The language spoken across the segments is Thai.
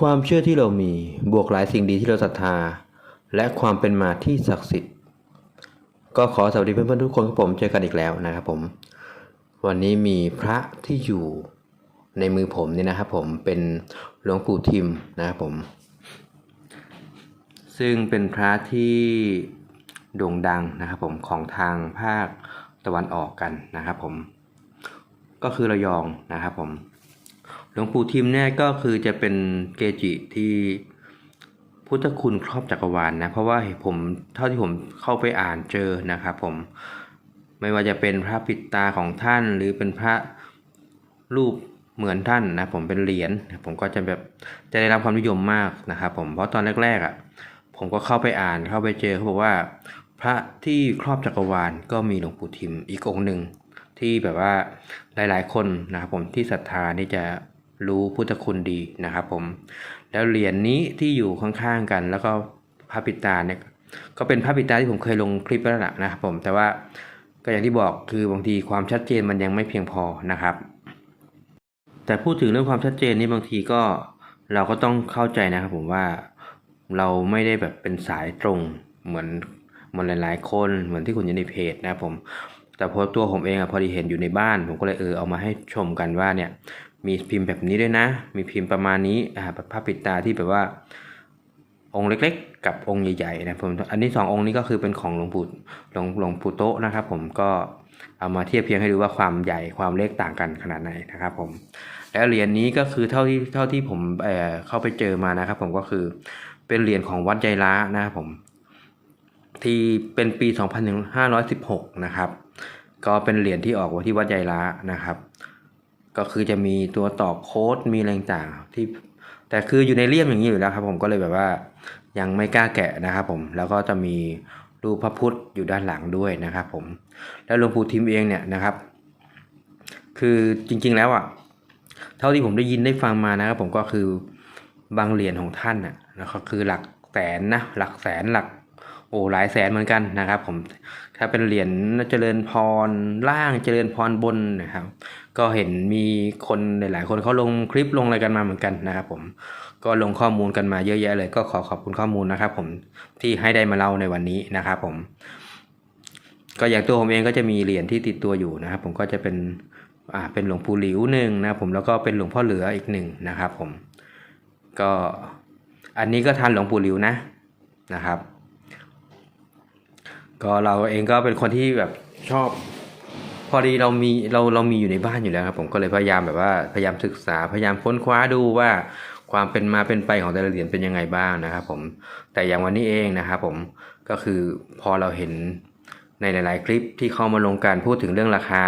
ความเชื่อที่เรามีบวกหลายสิ่งดีที่เราศรัทธา และความเป็นมาที่ศักดิ์สิทธิ์ ก็ขอสวัสดีเพื่อนๆทุกคนครับผมเจอกันอีกแล้วนะครับผม วันนี้มีพระที่อยู่ในมือผมนี่นะครับผมเป็นหลวงปู่ทิมนะครับผม ซึ่งเป็นพระที่โด่งดังนะครับผมของทางภาคตะวันออกกันนะครับผม ก็คือระยองนะครับผม หลวงปู่ทิมเนี่ยก็คือจะเป็นเกจิที่พุทธคุณครอบจักรวาลนะเพราะว่าผมเท่าที่ผมเข้าไปอ่านเจอนะครับผมไม่ว่าจะเป็นพระปิดตาของท่าน หรือเป็นพระรูปเหมือนท่านนะผมเป็นเหรียญผมก็จะแบบจะได้รับความนิยมมากนะครับผมเพราะตอนแรกๆอะผมก็เข้าไปอ่านเข้าไปเจอเขาบอกว่า พระที่ครอบจักรวาลก็มีหลวงปู่ทิมอีกองค์หนึ่งที่แบบว่าหลายๆคนนะครับผมที่ศรัทธานี่จะ รู้พุทธคุณดีนะครับผม แล้วเหรียญนี้ที่อยู่ข้างๆกัน แล้วก็พระปิตาเนี่ยก็เป็นพระปิตาที่ผมเคยลงคลิปไปแล้วล่ะนะครับผมแต่ว่าก็อย่างที่บอกคือบางทีความชัดเจนมันยังไม่เพียงพอนะครับ แต่พูดถึงเรื่องความชัดเจนนี่บางทีก็เราก็ต้องเข้าใจนะครับผมว่าเราไม่ได้แบบเป็นสายตรงเหมือนเหมือนหลาย ๆ คนเหมือนที่คุณอยู่ในเพจนะครับผมแต่พอตัวผมเองอะพอดีเห็นอยู่ในบ้าน ผมก็เลยเออเอามาให้ชมกันว่าเนี่ย มีพิมพ์แบบนี้ด้วยนะ มีพิมพ์ประมาณนี้อ่าผ้าปิดตาที่แบบว่า องค์เล็กๆ กับองค์ใหญ่ๆนะผมอันนี้สององค์นี้ก็คือเป็นของหลวงปู่หลวงหลวงปู่โตะนะครับ ผมก็เอามาเทียบเคียงให้ดูว่าความใหญ่ความเล็กต่างกันขนาดไหนนะครับ ผม แล้วเหรียญนี้ก็คือเท่าที่เท่าที่ผมเอ่อเข้าไปเจอมานะครับ ผมก็คือเป็นเหรียญของวัดใจล้านะครับผม ที่เป็นปี 2516 นะครับ ก็เป็นเหรียญที่ออกไว้ที่วัดใจล้านะครับ ก็คือจะมีตัวต่อโค้ดมีอะไรต่างที่แต่คืออยู่ในเลี่ยมอย่างนี้อยู่แล้วครับผมก็เลยแบบว่ายังไม่กล้าแกะนะครับผมแล้วก็จะมีรูปพระพุทธอยู่ด้านหลังด้วยนะครับผมแล้วหลวงปู่ทิมเองเนี่ยนะครับ คือจริงๆแล้วอะเท่าที่ผมได้ยินได้ฟังมานะครับผมก็คือบางเหรียญของท่านน่ะนะครับคือหลักแสนนะหลักแสนหลักโอ้หลายแสนเหมือนกันนะครับ ผมถ้าเป็นเหรียญเจริญพรล่างเจริญพรบนนะครับ ก็เห็นมีคนหลายๆคนเขาลงคลิปลงอะไรกันมาเหมือนกันนะครับผมก็ลงข้อมูลกันมาเยอะแยะเลย ก็ขอขอบคุณข้อมูลนะครับ ผมที่ให้ได้มาเล่าในวันนี้นะครับผม ก็อย่างตัวผมเองก็จะมีเหรียญที่ติดตัวอยู่นะครับ ผมก็จะเป็นอ่าเป็นหลวงปู่หลิวหนึ่งนะผมแล้วก็เป็นหลวงพ่อเหลืออีกหนึ่งนะครับ ผม ก็อันนี้ก็ทันหลวงปู่หลิวนะนะครับ ก็เราเองก็เป็นคนที่แบบชอบ อดีเรามีเราเรามีอยู่ในบ้านอยู่แล้วครับ ผมก็เลยพยายามแบบว่าพยายามศึกษาพยายามค้นคว้าดูว่าความเป็นมาเป็นไปของแต่ละเหรียญเป็นยังไงบ้างนะครับผมแต่อย่างวันนี้เองนะครับผมก็คือพอเราเห็นในหลาย ๆ คลิปที่เข้ามาลงการพูดถึงเรื่องราคา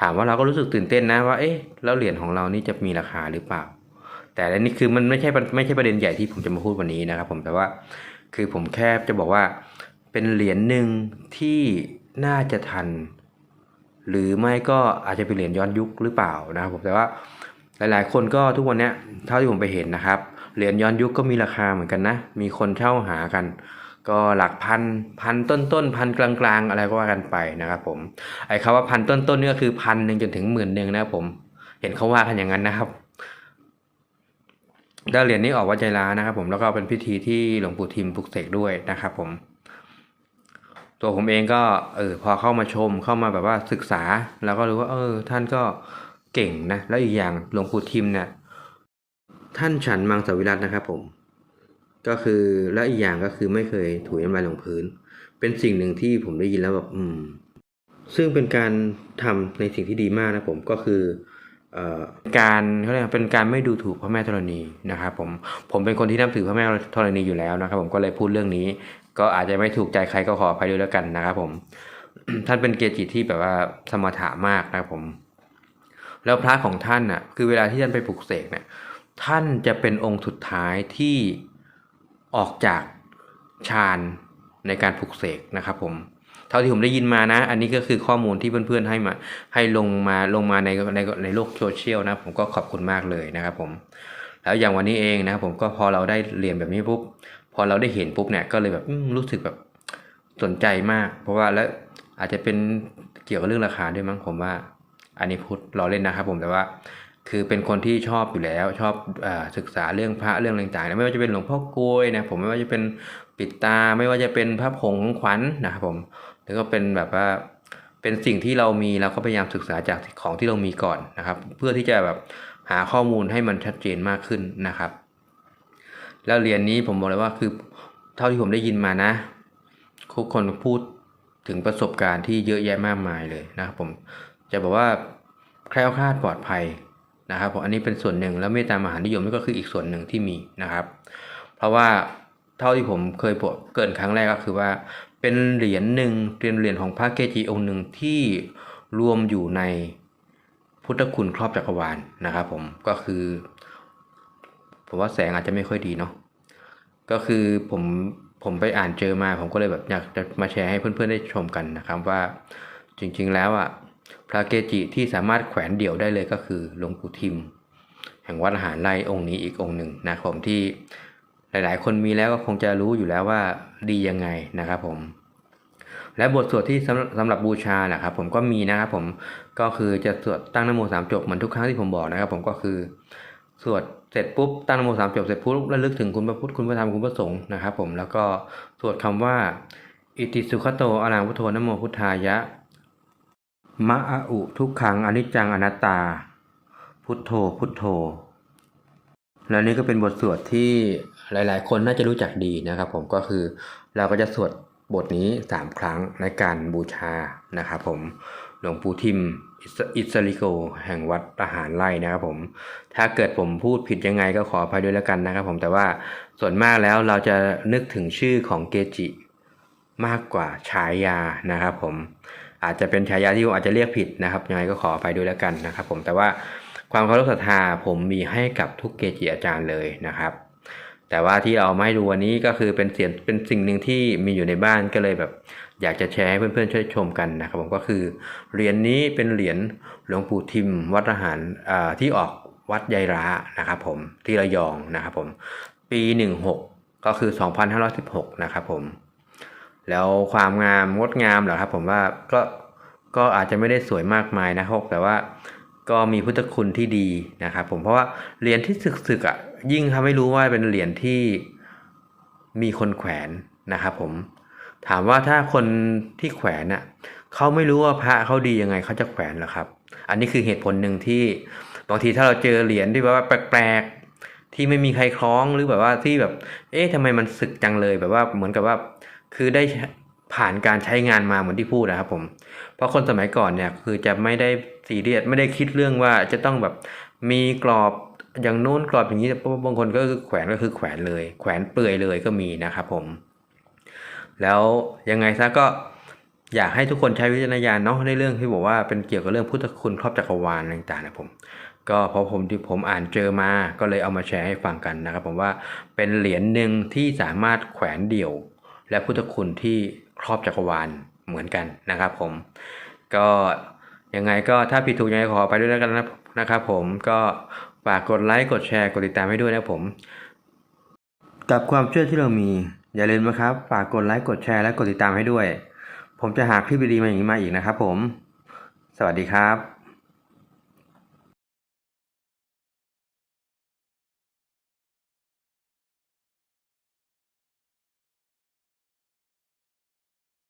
ถามว่าเราก็รู้สึกตื่นเต้นนะว่าเอ๊ะแล้วเหรียญของเรานี่จะมีราคาหรือเปล่า แต่อันนี้คือมันไม่ใช่ไม่ใช่ประเด็นใหญ่ที่ผมจะมาพูดวันนี้นะครับ ผมแต่ว่าคือผมแค่จะบอกว่าเป็นเหรียญหนึ่งที่น่าจะทัน หรือไม่ก็อาจจะเป็นเหรียญย้อนยุคหรือเปล่านะครับผมแต่ว่าหลายๆ คนก็ทุกวันนี้เท่าที่ผมไปเห็นนะครับเหรียญย้อนยุคก็มีราคาเหมือนกันนะ มีคนเช่าหากัน ก็หลักพันพันต้นต้นพันกลางๆอะไรก็ว่ากันไปนะครับผมไอ้คำว่าพันต้นต้นนี่ก็คือพันหนึ่งจนถึงหมื่นหนึ่งนะครับผมเห็นเขาว่ากันอย่างนั้นนะครับได้เหรียญนี้ออกวัดใจล้านะครับผมแล้วก็เป็นพิธีที่หลวงปู่ทิมปลุกเสกด้วยนะครับผม ตัวผมเองก็เออพอเข้ามาชมเข้ามาแบบว่าศึกษา แล้วก็รู้ว่า เออ ท่านก็เก่งนะ แล้วอีกอย่างหลวงปู่ทิมเนี่ยท่านฉันมังสวิรัตนะครับผม ก็คือและอีกอย่างก็คือไม่เคยถุยน้ำลายลงพื้น เป็นสิ่งหนึ่งที่ผมได้ยินแล้วแบบอืม ซึ่งเป็นการทำในสิ่งที่ดีมากนะผมก็คือการเขาเรียกเป็นการไม่ดูถูกพระแม่ธรณีนะครับผมผมเป็นคนที่นับถือพระแม่ธรณีอยู่แล้วนะครับผมก็เลยพูดเรื่องนี้ ก็อาจจะไม่ถูกใจใครก็ขออภัยด้วยแล้วกันนะครับผม ท่านเป็นเกจิที่แบบว่าสมถะมากนะครับผม แล้วพระของท่านน่ะ คือเวลาที่ท่านไปปลุกเสกเนี่ย ท่านจะเป็นองค์สุดท้ายที่ออกจากฌานในการปลุกเสกนะครับผมเท่าที่ผมได้ยินมานะ อันนี้ก็คือข้อมูลที่เพื่อนๆให้มา ให้ลงมาลงมาในในในโลกโซเชียลนะ ผมก็ขอบคุณมากเลยนะครับผม แล้วอย่างวันนี้เองนะครับผมก็พอเราได้เรียนแบบนี้ปุ๊บ พอเราได้เห็นปุ๊บเนี่ยก็เลยแบบรู้สึกแบบสนใจมาก เพราะว่าแล้วอาจจะเป็นเกี่ยวกับเรื่องราคาด้วยมั้งผมว่า อันนี้พูดล้อเล่นนะครับผมแต่ว่า คือเป็นคนที่ชอบอยู่แล้ว ชอบอศึกษาเรื่องพระเรื่องต่างๆนะไม่ว่าจะเป็นหลวงพ่อกลวยนะผมไม่ว่าจะเป็นปิดตา ไม่ว่าจะเป็นพระผงของขวัญนะครับผมแล้วก็เป็นแบบว่าเป็นสิ่งที่เรามีเราก็พยายามศึกษาจากของที่เรามีก่อนนะครับ เพื่อที่จะแบบหาข้อมูลให้มันชัดเจนมากขึ้นนะครับ แล้วเหรียญนี้ผมบอกเลยว่าคือเท่าที่ผมได้ยินมานะทุกคนพูดถึงประสบการณ์ที่เยอะแยะมากมายเลยนะครับผมจะบอกว่าแคล้วคลาดปลอดภัยนะครับผมอันนี้เป็นส่วนหนึ่งแล้วเมตตามหานิยมนี่ก็คืออีกส่วนหนึ่งที่มีนะครับ เพราะว่าเท่าที่ผมเคยบอกเกินครั้งแรกก็คือว่า เป็นเหรียญหนึ่งเป็นเหรียญของพระเกจิองค์หนึ่งที่รวมอยู่ในพุทธคุณครอบจักรวาลนะครับผมก็คือ ผมว่าแสงอาจจะไม่ค่อยดีเนาะก็คือผมผมไปอ่านเจอมา ผมก็เลยแบบอยากจะมาแชร์ให้เพื่อนๆได้ชมกันนะครับว่าจริงๆแล้วอะพระเกจิที่สามารถแขวนเดี่ยวได้เลยก็คือหลวงปู่ทิม แห่งวัดอาหารไร่องค์นี้อีกองค์หนึ่งนะครับผมที่หลายๆ คนมีแล้วก็คงจะรู้อยู่แล้วว่าดียังไงนะครับผมและบทสวดที่สำหรับสำหรับบูชานะครับผมก็มีนะครับผมก็คือจะสวดตั้งนโมสามจบเหมือนทุกครั้งที่ผมบอกนะครับ ผมก็คือสวด เสร็จปุ๊บตั้งนโมสามจบเสร็จปุ๊บระลึกถึงคุณพระพุทธคุณพระธรรมคุณพระสงฆ์นะครับ ผมแล้วก็สวดคำว่า อิติสุขโตอรังพุทโธนะโมพุทธายะมะอะอุทุกขังอนิจจังอนัตตา พุทโธพุทโธ และนี่ก็เป็นบทสวดที่หลาย ๆ คนน่าจะรู้จักดีนะครับ ผมก็คือเราก็จะสวดบทนี้ 3 ครั้งในการบูชานะครับผม หลวงปู่ทิมอิสอิสริโก แห่งวัดทหารไร่นะครับผมถ้าเกิดผมพูดผิดยังไงก็ขออภัยด้วยแล้วกันนะครับผมแต่ว่าส่วนมากแล้วเราจะนึกถึงชื่อของเกจิ มากกว่าฉายานะครับผมอาจจะเป็นฉายาที่ผมอาจจะเรียกผิดนะครับยังไงก็ขออภัยด้วยแล้วกันนะครับผมแต่ว่าความเคารพศรัทธาผมมีให้กับทุกเกจิอาจารย์เลยนะครับแต่ว่าที่เราไม่ดูวันนี้ก็คือเป็นเสียงเป็นสิ่งหนึ่งที่มีอยู่ในบ้านก็เลยแบบ อยากจะแชร์ให้เพื่อนๆช่วยชมกันนะครับผมก็คือเหรียญนี้เป็นเหรียญหลวงปู่ทิม วัดทหารที่ออกวัดยายร้านะครับผมที่ระยองนะครับผมปี 16 ก็คือ 2516 นะครับผม แล้วความงามงดงามเหรอครับผมว่าก็ก็อาจจะไม่ได้สวยมากมายนะครับแต่ว่าก็มีพุทธคุณที่ดีนะครับผมเพราะว่าเหรียญที่สึกๆอะยิ่งทำให้รู้ว่าเป็นเหรียญที่มีคนแขวนนะครับผม ถามว่าถ้าคนที่แขวนน่ะเขาไม่รู้ว่าพระเขาดียังไงเขาจะแขวนเหรอครับ อันนี้คือเหตุผลหนึ่งที่บางทีถ้าเราเจอเหรียญที่แบบว่าแปลกๆที่ไม่มีใครคล้องหรือแบบว่าที่แบบ เอ๊ะทำไมมันสึกจังเลยแบบว่าเหมือนกับว่า คือได้ผ่านการใช้งานมาเหมือนที่พูดนะครับผม เพราะคนสมัยก่อนเนี่ยคือจะไม่ได้ซีเรียสไม่ได้คิดเรื่องว่าจะต้องแบบมีกรอบอย่างโน้นกรอบอย่างนี้บางคนก็คือแขวนก็คือแขวนเลย แขวนเปลือยเลยก็มีนะครับผม แล้วยังไงซะก็อยากให้ทุกคนใช้วิจารณญาณเนาะในเรื่องที่บอกว่าเป็นเกี่ยวกับเรื่องพุทธคุณครอบจักรวาลต่างๆนะผม ก็เพราะผมที่ผมอ่านเจอมาก็เลยเอามาแชร์ให้ฟังกันนะครับ ผมว่าเป็นเหรียญหนึ่งที่สามารถแขวนเดี่ยว และพุทธคุณที่ครอบจักรวาลเหมือนกันนะครับผม ก็ยังไงก็ถ้าผิดถูกยังไงขอไปด้วยแล้วกันนะนะครับผมก็ฝากกดไลค์กดแชร์กดติดตามให้ด้วยนะผม กับความเชื่อที่เรามี อย่าลืมนะครับ ฝากกดไลค์ กดแชร์และกดติดตามให้ด้วย ผมจะหาคลิปดีๆมาอย่างนี้มาอีกนะครับผม สวัสดีครับ